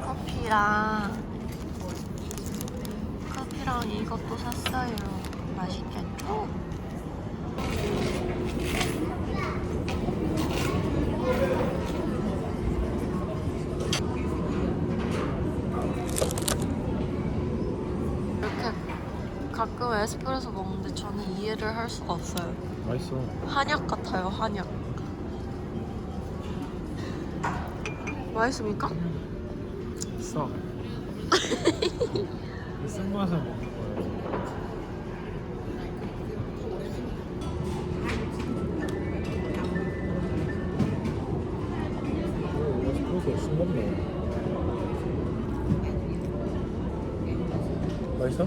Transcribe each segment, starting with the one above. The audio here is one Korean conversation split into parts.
커피랑 커피랑 이것도 샀어요. 맛있겠죠? 이렇게 가끔 에스프레소 먹는데 저는 이해를 할 수가 없어요. 맛있어. 한약 같아요, 한약. 맛있습니까? 싸. 쓴 맛은 먹는 싱겁네. 맛있어?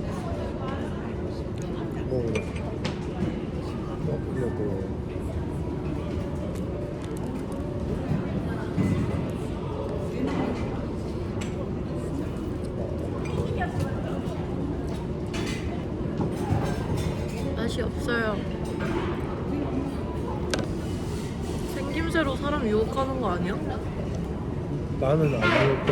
맛이 없어요. 생김새로 사람 유혹하는 거 아니야? 나는 안할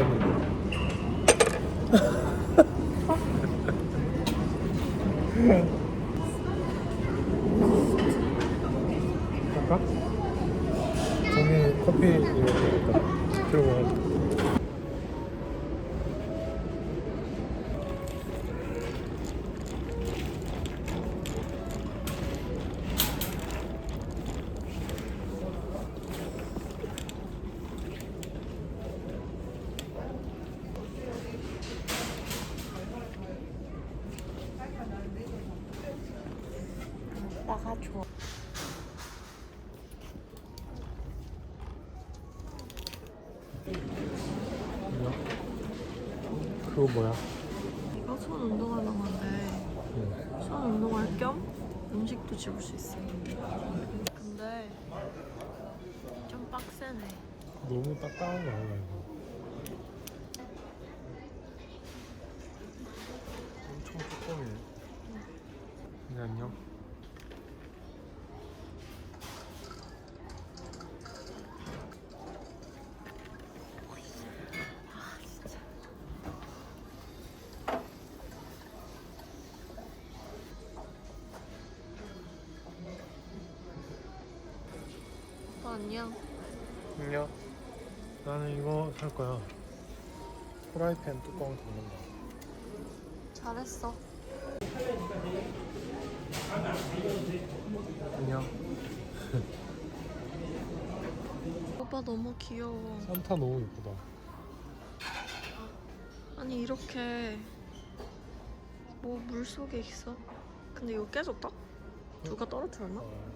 그거 뭐야? 이거 손 운동하는 건데 응. 손 운동할 겸 음식도 집을 수 있어. 근데 좀 빡세네. 너무 딱딱한 거 아니야 이거? 안녕. 안녕. 나는 이거 살 거야. 프라이팬 뚜껑 닫는다. 잘했어. 안녕. 오빠 너무 귀여워. 산타 너무 예쁘다. 아니 이렇게 뭐 물 속에 있어? 근데 이거 깨졌다? 누가 떨어뜨렸나? 어,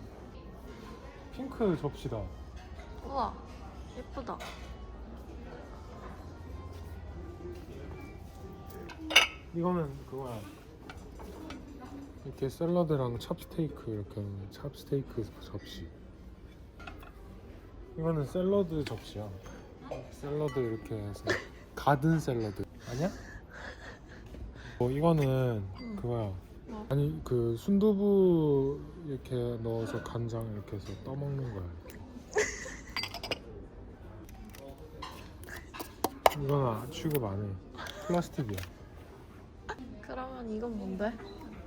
핑크 접시다. 우와 예쁘다. 이거는 그거야. 이렇게 샐러드랑 찹스테이크 이렇게 하는 찹스테이크 접시. 이거는 샐러드 접시야. 샐러드 이렇게 해서 가든 샐러드 아니야? 어 이거는 응. 그거야. 뭐? 아니 그 순두부 이렇게 넣어서 간장 이렇게 해서 떠먹는 거야. 이거는 취급 안 해. 플라스틱이야. 그러면 이건 뭔데?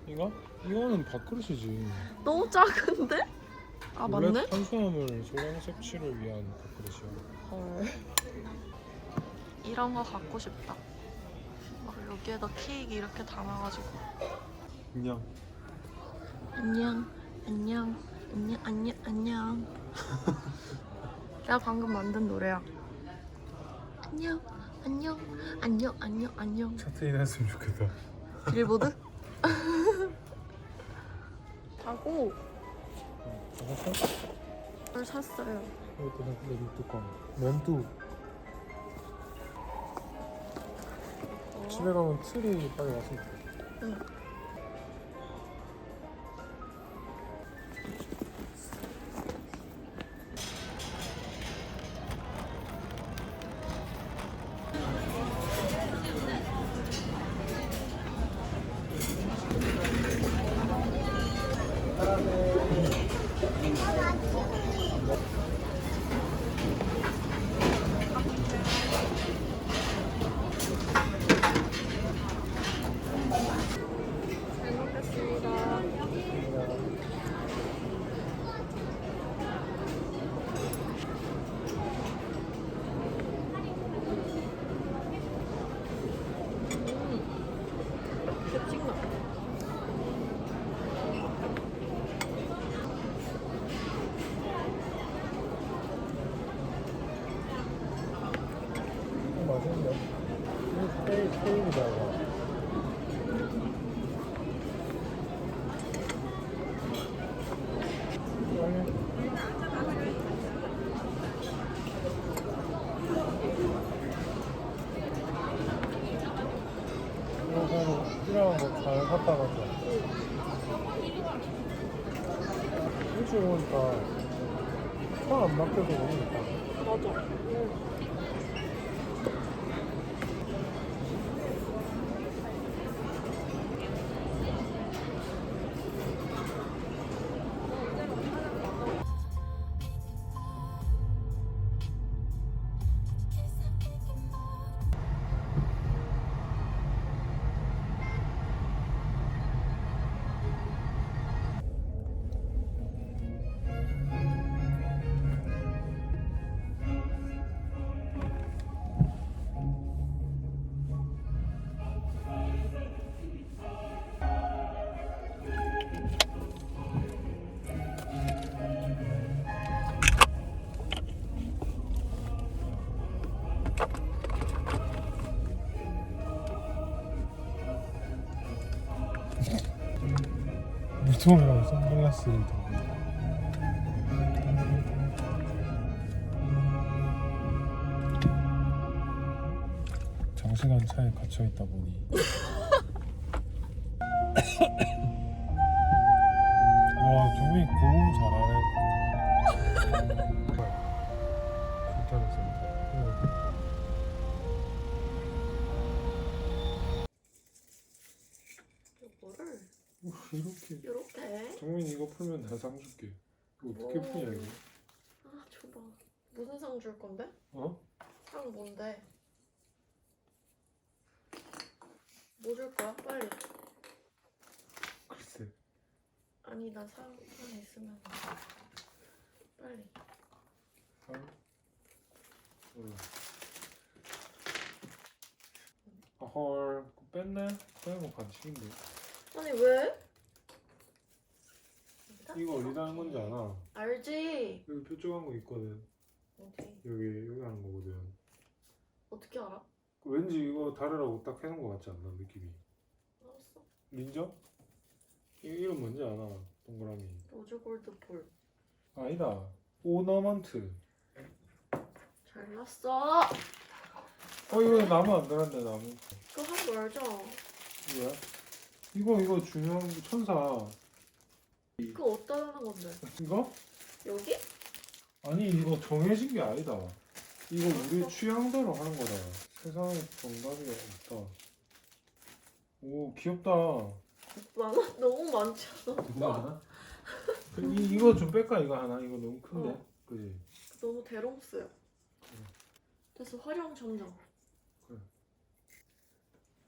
이거? 이거는 밥그릇이지. 너무 작은데? 아 원래 맞네? 탄수화물 소량 섭취를 위한 밥그릇이야. 헐. 이런 거 갖고 싶다. 막 여기에다 케이크 이렇게 담아가지고. 안녕. 안녕, 안녕, 안녕, 안녕, 안녕. 내가 방금 만든 노래야. 안녕, 안녕, 안녕, 안녕, 안녕. 차트인 했으면 좋겠다. 빌보드? 하고 알았어? 뭘 샀어요. 이것도 내기 뚜껑. 면뚜. 집에 가면 틀이 빨리 왔으면 좋겠다. 응. 그래서 필요한 거 잘 샀다 갔다 일주일 오니까 차안 맞게 되고 오니까 그러니까. 맞아. 응. 무통이랑 선글라스를 들고 장시간 차에 갇혀 있다 보니. 와 정민 고음 잘하네. 괜찮았어 이렇게 이렇게. 정민 이거 풀면 내가 상 줄게 이거 어떻게 오. 푸냐 이거 아 줘봐. 무슨 상 줄 건데? 어? 상 뭔데? 뭐 줄 거야? 빨리. 글쎄 아니 나 상, 상 있으면 빨리. 상? 몰라 아, 헐 그거 뺐네? 빼면 반칙인데 아니 왜? 이거 어디다 하는 건지 알아? 알지. 여기 표쪽한 거 있거든 어디? 여기 여기 하는 거거든 어떻게 알아? 왠지 이거 다르라고 딱 해놓은 거 같지 않나 느낌이 알았어. 민정? 이 이름 뭔지 알아 동그라미 로즈 골드 볼. 아니다 오너먼트 잘났어. 어 이거 나무 안 들었네 나무 그거 하지 말자. 뭐야? 이거 이거 중요한 천사 그거 어디다 하는 건데? 이거? 여기? 아니 이거 정해진 게 아니다 이거 우리 알았어. 취향대로 하는 거다 세상에 정답이 없다 오 귀엽다 많아? 너무 많지 않아? 누가 이, 이거 좀 뺄까 이거 하나 이거 너무 큰데 어. 그지? 너무 대롱스야. 그래서 활용 점정.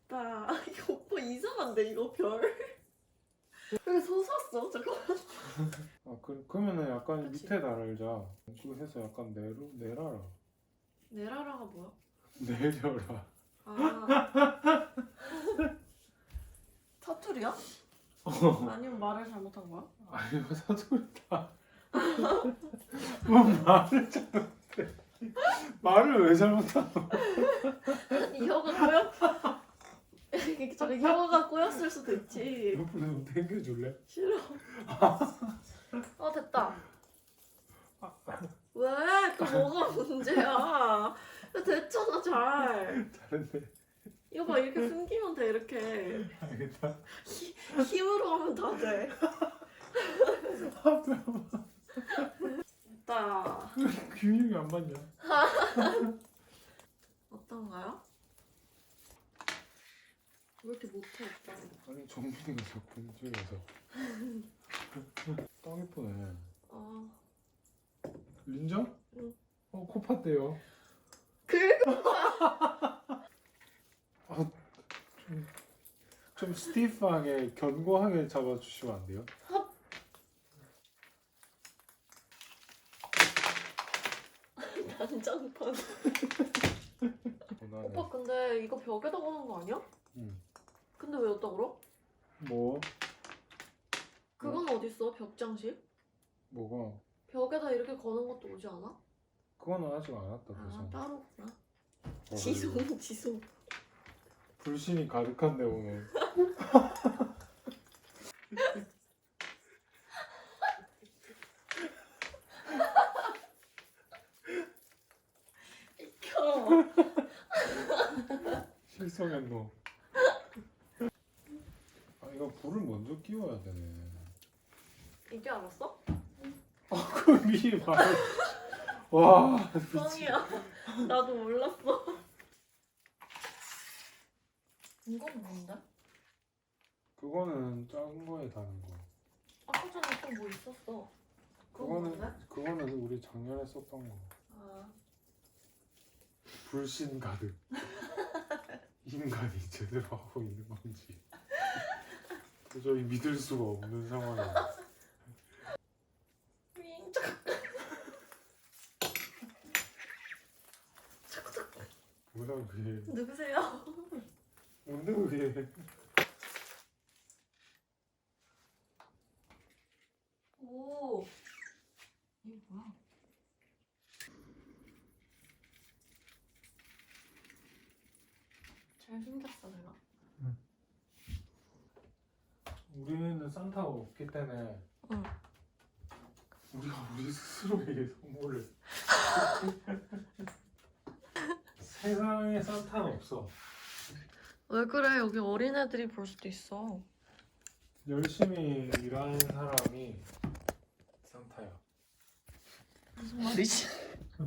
그래. 나 이거 오빠 이상한데 이거 별. 왜 솟았어? 잠깐만. 아 그, 그러면은 약간 그치. 밑에 달자 그거 해서 약간 내로, 내라라 네라라가 뭐야? 내려라 아. 사투리야? 어. 아니면 말을 잘못한 거야? 아니 뭐 사투리다 뭐 말을 잘못해 말을 왜 잘못하노 이 혀가 꼬여? 저기 혀가 꼬였을 수도 있지. 옆으로 좀 당겨줄래? 싫어. 어 됐다. 왜? 그 뭐가 문제야? 야, 됐잖아 잘. 잘했네 이거 봐 이렇게 숨기면 돼 이렇게 알겠다 힘으로 하면 다 돼. 됐다. 근육이 안 맞냐 어떤가요? 왜 이렇게 못해 오빠? 아니 정민이가 자꾸 이쪽에서 딱 예쁘네 아 인정? 응. 어 코팠대요 긁어. 아, 좀, 좀 스티프하게 견고하게 잡아주시면 안 돼요? 난장판. 원하네. 오빠 근데 이거 벽에다 거는 거 아니야? 응. 근데 왜 여기다 걸어? 뭐? 그건 어딨어? 벽 장식? 뭐가? 벽에다 이렇게 거는 것도 오지 않아? 그거는 아직 안 왔다 아 그래서 따로구나. 어, 지송 지송. 불신이 가득한데 오늘 켜. 실성했노 불을 먼저 끼워야 되네. 이제 알았어? 그걸 미리 말해. 와. 뻥이야. 나도 몰랐어. 이건 뭔데? 그거는 작은 거에 다는 거. 아까 전에 또 뭐 있었어. 그거는 뭔데? 그거는 우리 작년에 썼던 거. 아, 불신 가득. 인간이 제대로 하고 있는 건지 도저히 믿을 수가 없는 상황이야. 윙, 짝. 자꾸 자꾸. 뭐야 그게? 누구세요? 뭔데 그게? 오. 이게 뭐야? 잘 생겼어 내가. 우리는 산타가 없기 때문에 응. 우리가 우리 스스로에게 선물을 세상에 산타는 없어. 왜 그래? 여기 어린애들이 볼 수도 있어. 열심히 일하는 사람이 산타야. 무슨 말이지?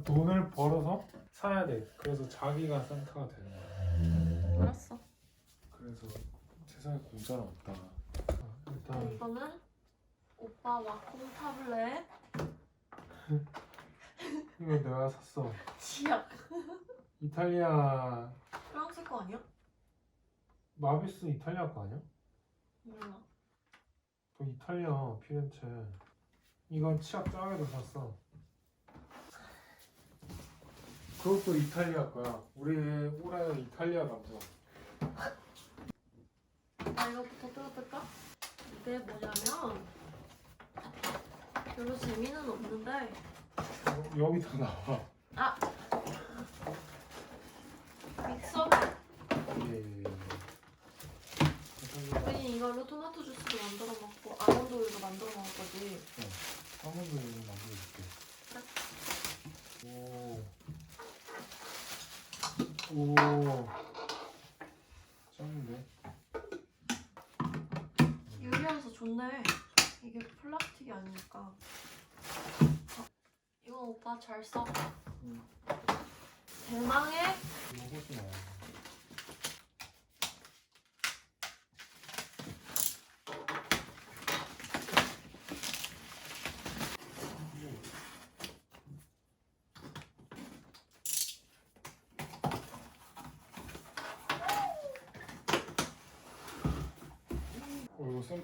돈을 벌어서 사야 돼. 그래서 자기가 산타가 되는 거야. 알았어. 그래서 세상에 공짜는 없다. 일단 이거는 오빠 와콩 타블렛 이거 내가 샀어. 치약. 이탈리아 프랑스 거 아니야? 마비스 이탈리아 거 아니야? 몰라. 그 이탈리아 피렌체. 이건 치약 짱에도 샀어. 그것도 이탈리아 거야. 우리 올해는 이탈리아 감성. 나 이거부터 뜯어볼까? 이게 뭐냐면 별로 재미는 없는데 어, 여기 다 나와. 아 믹서 예. 우리 이걸로 토마토 주스도 만들어 먹고 아몬드 우유도 만들어 먹을 거지 한번더 이거 만들어줄게. 오. 오. 짱인데? 유리여서 좋네 이게 플라스틱이 아니니까 어, 이건 오빠 잘 써. 응. 대망의 이거 훨씬 나아.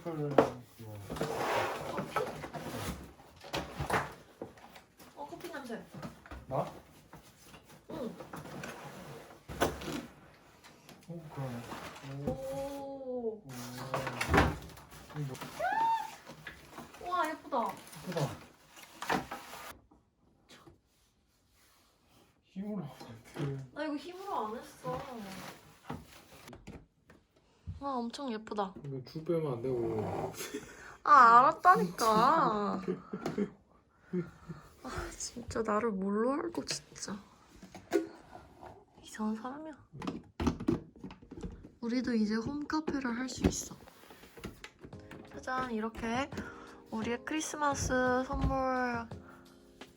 어, 이거 샘플 그거 어 커피 냄새 나? 응. 어 그러네. 오. 오. 오. 이거 우와 예쁘다 예쁘다. 힘으로 하면 나 이거 힘으로 안 했어 와 엄청 예쁘다. 근데 줄 빼면 안 되고. 아 알았다니까. 아 진짜 나를 뭘로 알고 진짜. 이상한 사람이야. 우리도 이제 홈카페를 할 수 있어. 짜잔 이렇게 우리의 크리스마스 선물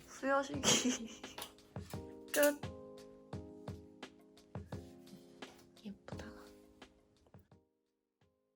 수여식이 끝